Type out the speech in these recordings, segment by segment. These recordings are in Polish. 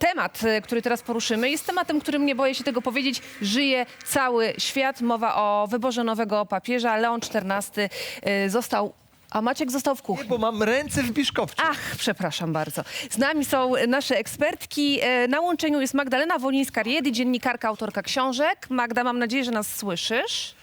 temat, e, który teraz poruszymy, jest tematem, którym nie boję się tego powiedzieć, żyje cały świat. Mowa o wyborze nowego papieża. Leon XIV e, został, a Maciek został w kuchni. Bo mam ręce w biszkopcie. Ach, przepraszam bardzo. Z nami są nasze ekspertki. E, Na łączeniu jest Magdalena Wolińska-Riedy, dziennikarka, autorka książek. Magda, mam nadzieję, że nas słyszysz.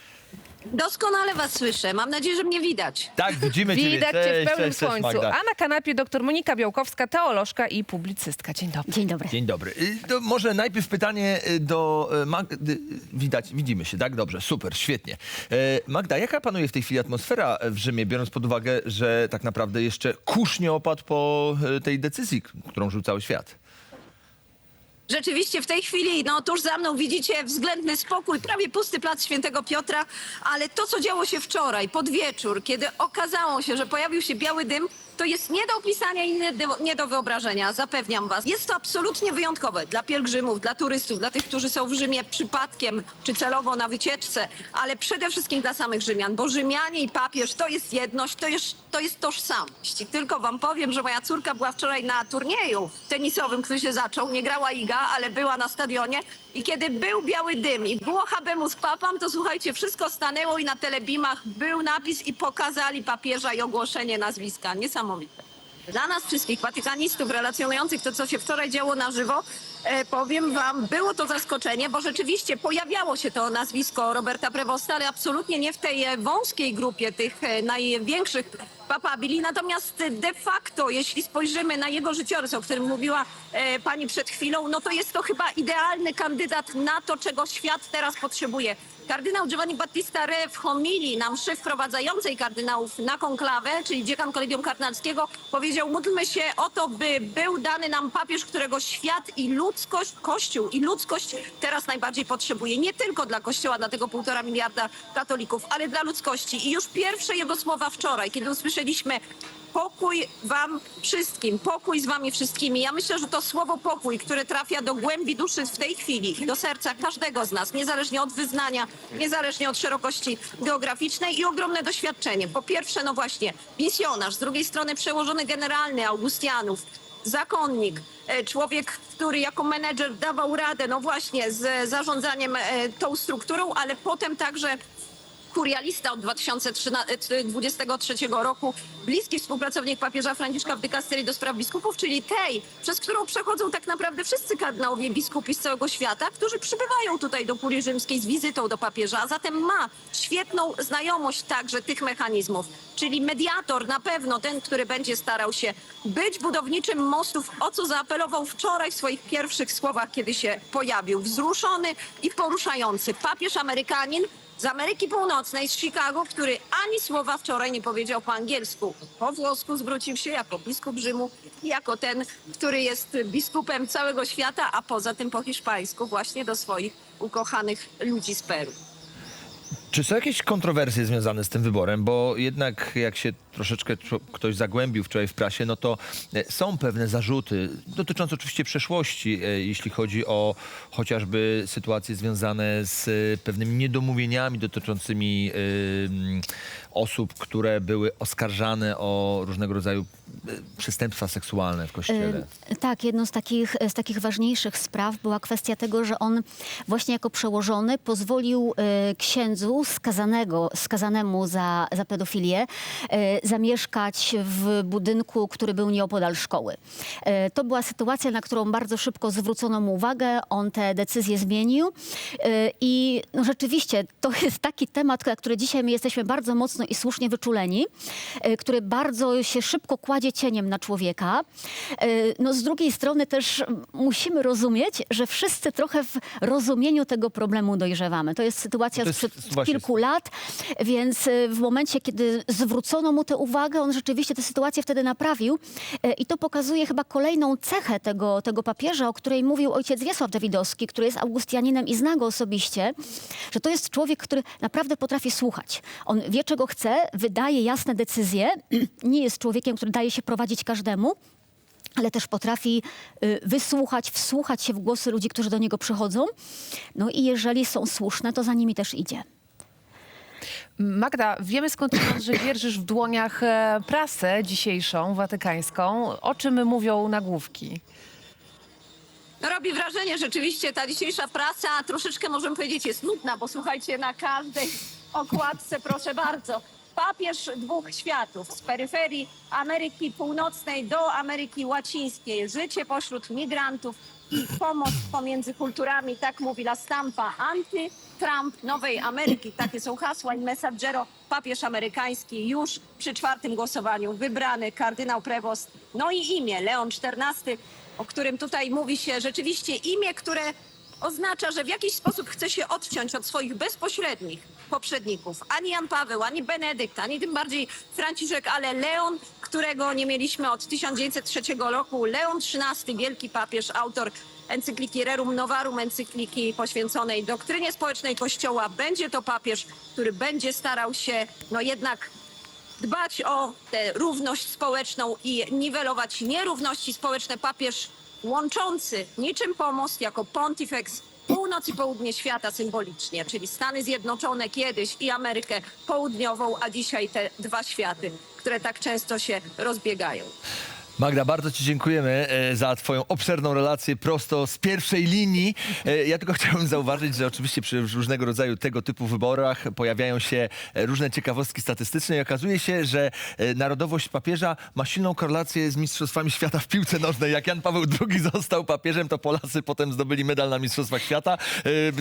Doskonale was słyszę. Mam nadzieję, że mnie widać. Tak, widzimy ciebie. Widać cię w pełnym słońcu. A na kanapie dr Monika Białkowska, teolożka i publicystka. Dzień dobry. Dzień dobry. Dzień dobry. Y, To może najpierw pytanie y, do y, Magdy. Widać, widzimy się, tak? Dobrze, super, świetnie. E, Magda, jaka panuje w tej chwili atmosfera w Rzymie, biorąc pod uwagę, że tak naprawdę jeszcze kurz nie opadł po tej decyzji, którą żył cały świat? Rzeczywiście w tej chwili, no tuż za mną widzicie względny spokój, prawie pusty plac Świętego Piotra, ale to, co działo się wczoraj, pod wieczór, kiedy okazało się, że pojawił się biały dym, to jest nie do opisania i nie do, nie do wyobrażenia, zapewniam was. Jest to absolutnie wyjątkowe dla pielgrzymów, dla turystów, dla tych, którzy są w Rzymie przypadkiem czy celowo na wycieczce, ale przede wszystkim dla samych Rzymian, bo Rzymianie i papież to jest jedność, to jest, to jest tożsamość. I tylko wam powiem, że moja córka była wczoraj na turnieju tenisowym, który się zaczął, nie grała Iga, ale była na stadionie i kiedy był biały dym i było habemus papam, to słuchajcie, wszystko stanęło i na telebimach był napis i pokazali papieża i ogłoszenie nazwiska. Niesamowite. Dla nas wszystkich watykanistów relacjonujących to, co się wczoraj działo na żywo, e, powiem wam, było to zaskoczenie, bo rzeczywiście pojawiało się to nazwisko Roberta Prevosta, ale absolutnie nie w tej e, wąskiej grupie tych e, największych papabili. Natomiast de facto, jeśli spojrzymy na jego życiorys, o którym mówiła e, pani przed chwilą, no to jest to chyba idealny kandydat na to, czego świat teraz potrzebuje. Kardynał Giovanni Battista Re w homilii na mszy wprowadzającej kardynałów na konklawę, czyli dziekan kolegium kardynalskiego, powiedział, módlmy się o to, by był dany nam papież, którego świat i ludzkość, Kościół i ludzkość teraz najbardziej potrzebuje. Nie tylko dla Kościoła, dla tego półtora miliarda katolików, ale dla ludzkości. I już pierwsze jego słowa wczoraj, kiedy usłyszeliśmy pokój wam wszystkim, pokój z wami wszystkimi. Ja myślę, że to słowo pokój, które trafia do głębi duszy w tej chwili, do serca każdego z nas, niezależnie od wyznania, niezależnie od szerokości geograficznej i ogromne doświadczenie. Po pierwsze, no właśnie, misjonarz, z drugiej strony przełożony generalny Augustianów, zakonnik, e, człowiek, który jako menedżer dawał radę, no właśnie, z zarządzaniem e, tą strukturą, ale potem także kurialista od 2023 roku, bliski współpracownik papieża Franciszka w dykasterii do spraw biskupów, czyli tej, przez którą przechodzą tak naprawdę wszyscy kardynałowie biskupi z całego świata, którzy przybywają tutaj do kurii rzymskiej z wizytą do papieża, a zatem ma świetną znajomość także tych mechanizmów, czyli mediator na pewno, ten, który będzie starał się być budowniczym mostów, o co zaapelował wczoraj w swoich pierwszych słowach, kiedy się pojawił. Wzruszony i poruszający papież Amerykanin, z Ameryki Północnej, z Chicago, który ani słowa wczoraj nie powiedział po angielsku. Po włosku zwrócił się jako biskup Rzymu, jako ten, który jest biskupem całego świata, a poza tym po hiszpańsku właśnie do swoich ukochanych ludzi z Peru. Czy są jakieś kontrowersje związane z tym wyborem? Bo jednak jak się troszeczkę ktoś zagłębił wczoraj w prasie, no to e, są pewne zarzuty dotyczące oczywiście przeszłości, e, jeśli chodzi o chociażby sytuacje związane z e, pewnymi niedomówieniami dotyczącymi osób, które były oskarżane o różnego rodzaju e, przestępstwa seksualne w kościele. E, Tak, jedną z takich, z takich ważniejszych spraw była kwestia tego, że on właśnie jako przełożony pozwolił e, księdzu skazanego, skazanemu za, za pedofilię e, zamieszkać w budynku, który był nieopodal szkoły. E, To była sytuacja, na którą bardzo szybko zwrócono mu uwagę. On te decyzje zmienił e, i no rzeczywiście to jest taki temat, na który dzisiaj my jesteśmy bardzo mocno i słusznie wyczuleni, e, który bardzo się szybko kładzie cieniem na człowieka. E, No z drugiej strony też musimy rozumieć, że wszyscy trochę w rozumieniu tego problemu dojrzewamy. To jest sytuacja No to jest sprzed kilku lat, więc e, w momencie, kiedy zwrócono mu tę uwagę, on rzeczywiście tę sytuację wtedy naprawił i to pokazuje chyba kolejną cechę tego, tego papieża, o której mówił ojciec Wiesław Dawidowski, który jest Augustianinem i zna go osobiście, że to jest człowiek, który naprawdę potrafi słuchać. On wie, czego chce, wydaje jasne decyzje, nie jest człowiekiem, który daje się prowadzić każdemu, ale też potrafi y, wysłuchać, wsłuchać się w głosy ludzi, którzy do niego przychodzą. No i jeżeli są słuszne, to za nimi też idzie. Magda, wiemy skądinąd, że dzierżysz w dłoniach e, prasę dzisiejszą, watykańską. O czym mówią nagłówki? Robi wrażenie rzeczywiście ta dzisiejsza prasa, troszeczkę możemy powiedzieć jest nudna, bo słuchajcie, na każdej okładce, proszę bardzo, papież dwóch światów, z peryferii Ameryki Północnej do Ameryki Łacińskiej, życie pośród migrantów i pomoc pomiędzy kulturami, tak mówi La Stampa, anty-Trump Nowej Ameryki, takie są hasła i messaggero, papież amerykański już przy czwartym głosowaniu. Wybrany, kardynał Prevost, no i imię, Leon XIV, o którym tutaj mówi się rzeczywiście imię, które oznacza, że w jakiś sposób chce się odciąć od swoich bezpośrednich poprzedników. Ani Jan Paweł, ani Benedykt, ani tym bardziej Franciszek, ale Leon, którego nie mieliśmy od 1903 roku. Leon XIII, wielki papież, autor encykliki Rerum Novarum, encykliki poświęconej doktrynie społecznej Kościoła. Będzie to papież, który będzie starał się no jednak dbać o tę równość społeczną i niwelować nierówności społeczne. Papież łączący niczym pomost jako pontifex północ i południe świata symbolicznie, czyli Stany Zjednoczone kiedyś i Amerykę Południową, a dzisiaj te dwa światy, które tak często się rozbiegają. Magda, bardzo Ci dziękujemy e, za Twoją obszerną relację prosto z pierwszej linii. E, Ja tylko chciałbym zauważyć, że oczywiście przy różnego rodzaju tego typu wyborach pojawiają się e, różne ciekawostki statystyczne i okazuje się, że narodowość papieża ma silną korelację z Mistrzostwami Świata w piłce nożnej. Jak Jan Paweł II został papieżem, to Polacy potem zdobyli medal na Mistrzostwach Świata.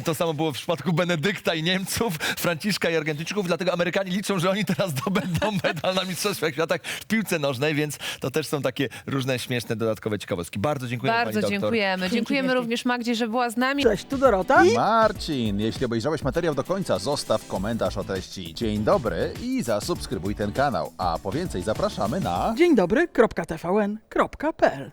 To samo było w przypadku Benedykta i Niemców, Franciszka i Argentyńczyków, dlatego Amerykanie liczą, że oni teraz zdobędą medal na Mistrzostwach Świata w piłce nożnej, więc to też są takie różne śmieszne dodatkowe ciekawostki. Bardzo dziękujemy Bardzo pani doktor. dziękujemy. Dziękujemy wielkie. również Magdzie, że była z nami. Cześć, tu Dorota. Marcin, jeśli obejrzałeś materiał do końca, zostaw komentarz o treści Dzień dobry i zasubskrybuj ten kanał. A po więcej zapraszamy na... Dzień dobry, kropka TVN, kropka PL.